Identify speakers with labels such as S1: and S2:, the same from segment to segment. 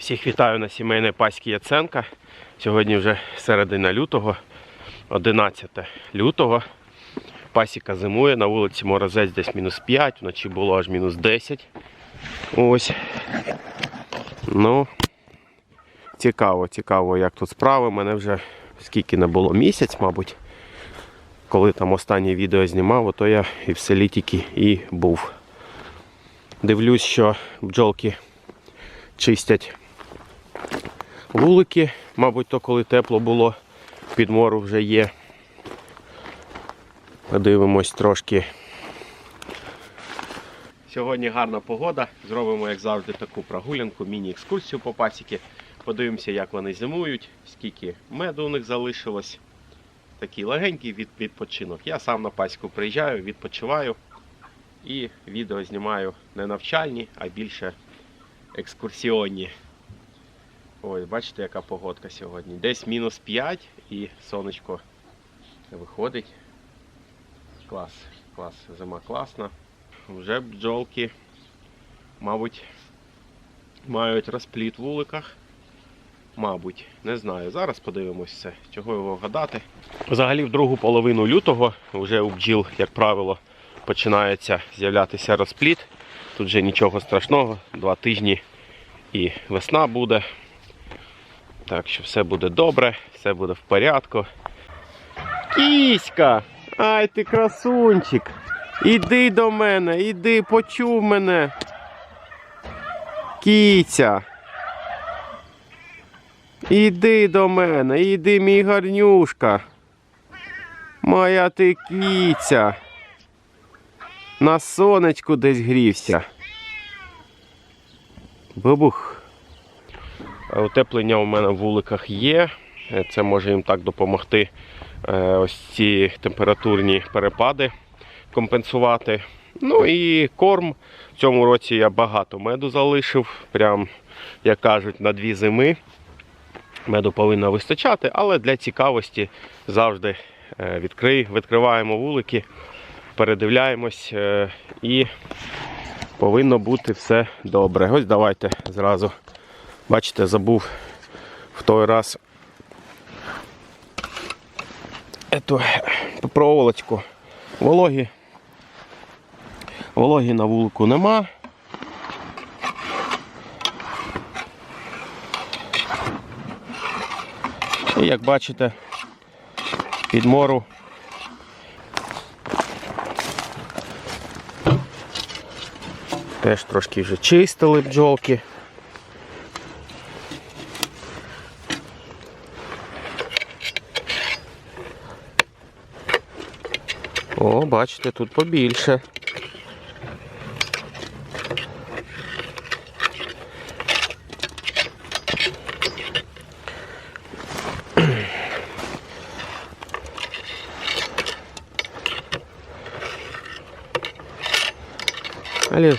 S1: Всіх вітаю на сімейній паські Яценка. Сьогодні вже середина лютого, 11 лютого. Пасіка зимує, на вулиці морозець десь мінус 5, вночі було аж мінус 10. Ось. Ну, цікаво, цікаво, як тут справи. Мене вже скільки не було місяць, мабуть. Коли там останнє відео знімав, то я і в селі тільки і був. Дивлюсь, що бджолки чистять вулики, мабуть, то коли тепло було, підмору вже є. Подивимось трошки. Сьогодні гарна погода. Зробимо, як завжди, таку прогулянку, міні-екскурсію по пасіки. Подивимося, як вони зимують, скільки меду у них залишилось. Такий легенький від, відпочинок. Я сам на пасіку приїжджаю, відпочиваю і відео знімаю не навчальні, а більше екскурсіонні. Ой, бачите, яка погодка сьогодні. Десь мінус 5 і сонечко виходить. Клас, клас, зима класна. Вже бджолки, мабуть, мають розпліт в вуликах. Мабуть, не знаю. Зараз подивимось все, чого його гадати. Взагалі, в другу половину лютого вже у бджіл, як правило, починається з'являтися розпліт. Тут вже нічого страшного, два тижні і весна буде. Так що все буде добре, все буде в порядку. Кіська! Ай ти красунчик! Іди до мене, іди, почув мене. Кіця. Іди до мене, іди, мій гарнюшка. Моя ти кіця. На сонечку десь грівся. Бабух. Е, Утеплення у мене в вуликах є. Е, Це може їм так допомогти е, ось ці температурні перепади компенсувати. Ну і корм. В цьому році я багато меду залишив, прям, як кажуть, на дві зими. Меду повинно вистачати, але для цікавості завжди відкрий, відкриваємо вулики, передивляємось і повинно бути все добре. Ось давайте зразу. Бачите, забув в той раз ету проволочку. Вологі. Вологі на вулику нема. І як бачите, підмору теж трошки вже чистили бджолки. Бачите, тут побільше. Але,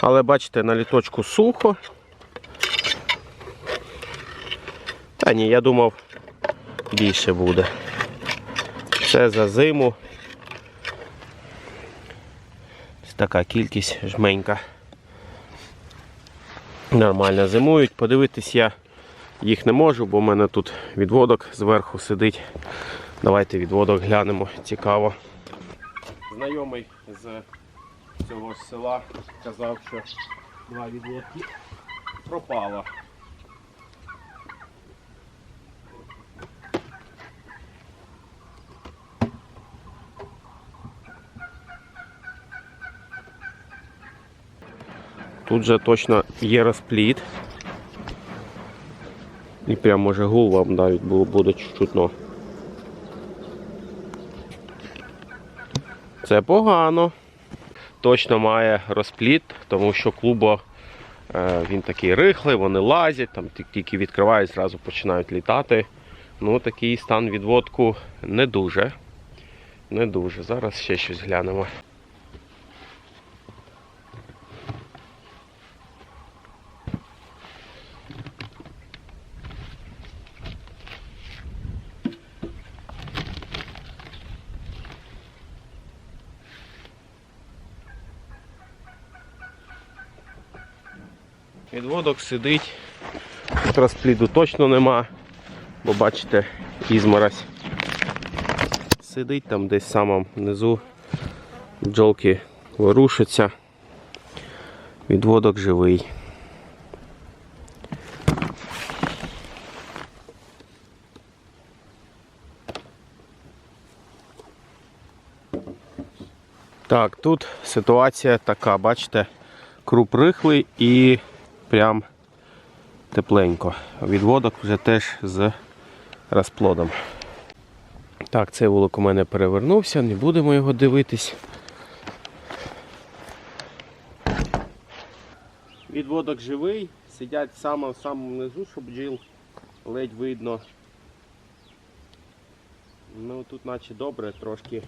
S1: але бачите, на літочку сухо. Та ні, я думав, більше буде. Це за зиму. Ось така кількість жменька. Нормально зимують. Подивитись я їх не можу, бо в мене тут відводок зверху сидить. Давайте відводок глянемо, цікаво. Знайомий з цього села казав, що два відводки пропало. Тут же точно є розпліт. І прям може гул вам навіть буде чутно. Це погано. Точно має розпліт, тому що клубо е, він такий рихлий, вони лазять, там тільки відкривають, зразу починають літати. Ну, такий стан відводку не дуже. Не дуже. Зараз ще щось глянемо. Відводок сидить Тут розпліду точно нема, бо бачите, ізморозь сидить там десь в самому внизу. Бджолки ворушаться. Відводок живий. Так, тут ситуація така, бачите, круп рихлий і прям тепленько. Відводок вже теж з розплодом. Так, цей вулик у мене перевернувся, не будемо його дивитись. Відводок живий, сидять в самому низу, щоб бджіл ледь видно. Ну тут наче добре трошки.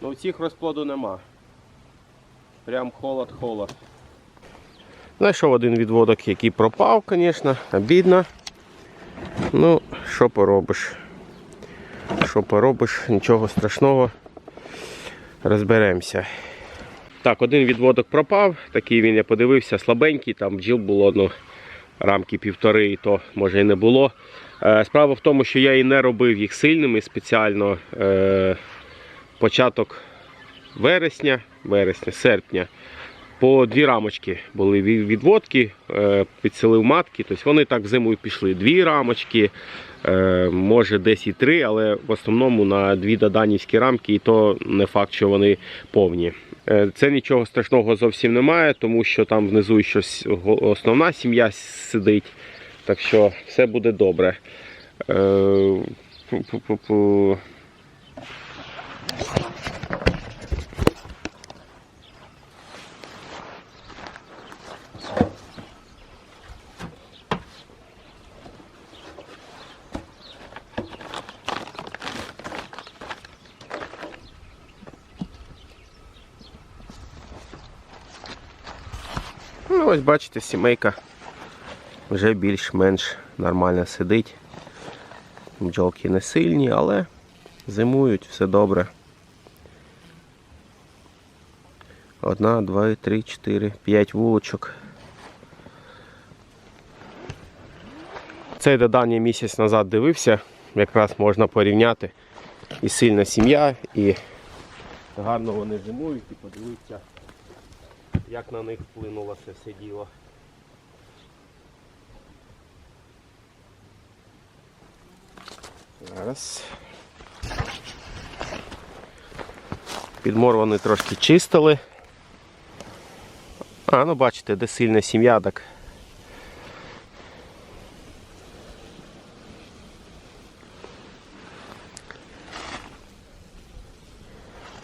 S1: Ну у цих розплоду нема. Прям холод-холод. Знайшов один відводок, який пропав, звісно, обідно. Ну, що поробиш? Що поробиш, нічого страшного. Розберемося. Так, один відводок пропав, такий він, я подивився, слабенький, там бджіл було ну, рамки півтори, і то може і не було. Е, Справа в тому, що я і не робив їх сильними спеціально. Е, Початок вересня, вересня, серпня. По дві рамочки були відводки, е, підселив матки. Тобто вони так зимою пішли. Дві рамочки, е, може десь і три, але в основному на дві доданівські рамки, і то не факт, що вони повні. Е, Це нічого страшного зовсім немає, тому що там внизу щось основна сім'я сидить. Так що все буде добре. Е, пу-пу-пу-пу. Ну, ось бачите, сімейка вже більш-менш нормально сидить. Бджолки не сильні, але зимують, все добре. Одна, два, три, чотири, п'ять вулочок. Цей додання місяць назад дивився, якраз можна порівняти. І сильна сім'я, і гарно вони зимують, і подивитися як на них вплинуло це все діло. Зараз. Підмор вони трошки чистили. А, ну бачите, де сильна сім'я, так.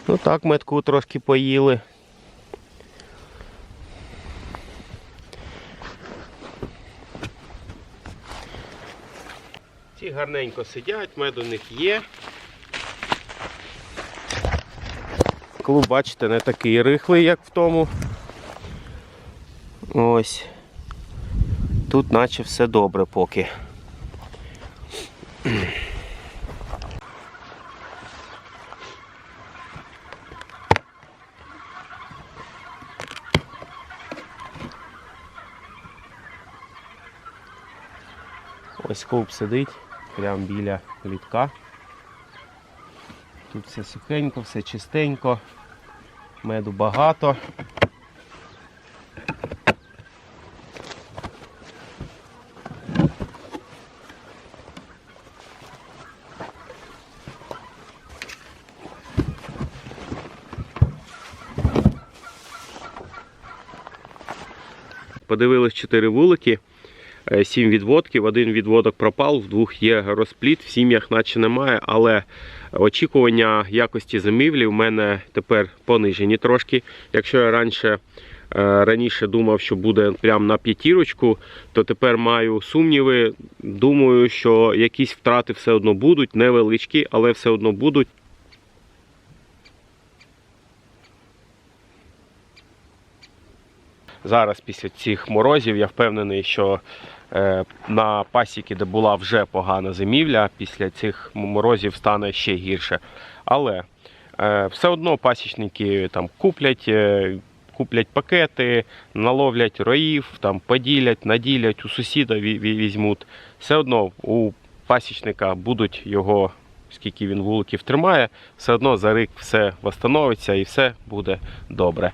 S1: Ну так, метку трошки поїли. Ці гарненько сидять, мед у них є. Клуб, бачите, не такий рихлий, як в тому. Ось. Тут наче все добре поки. Ось клуб сидить прямо біля літка. Тут все сухенько, все чистенько, меду багато. Подивились чотири вулики. Е, Сім відводків, один відводок пропав, в двох є розпліт, в сім'ях наче немає, але очікування якості зимівлі в мене тепер понижені трошки. Якщо я раніше, е, раніше думав, що буде прямо на п'ятірочку, то тепер маю сумніви. Думаю, що якісь втрати все одно будуть, невеличкі, але все одно будуть. Зараз після цих морозів я впевнений, що е, на пасіки, де була вже погана зимівля, після цих морозів стане ще гірше. Але е, все одно пасічники там куплять, е, куплять пакети, наловлять роїв, там поділять, наділять, у сусіда ві- ві- візьмуть. Все одно у пасічника будуть його, скільки він вуликів тримає, все одно за рік все восстановиться і все буде добре.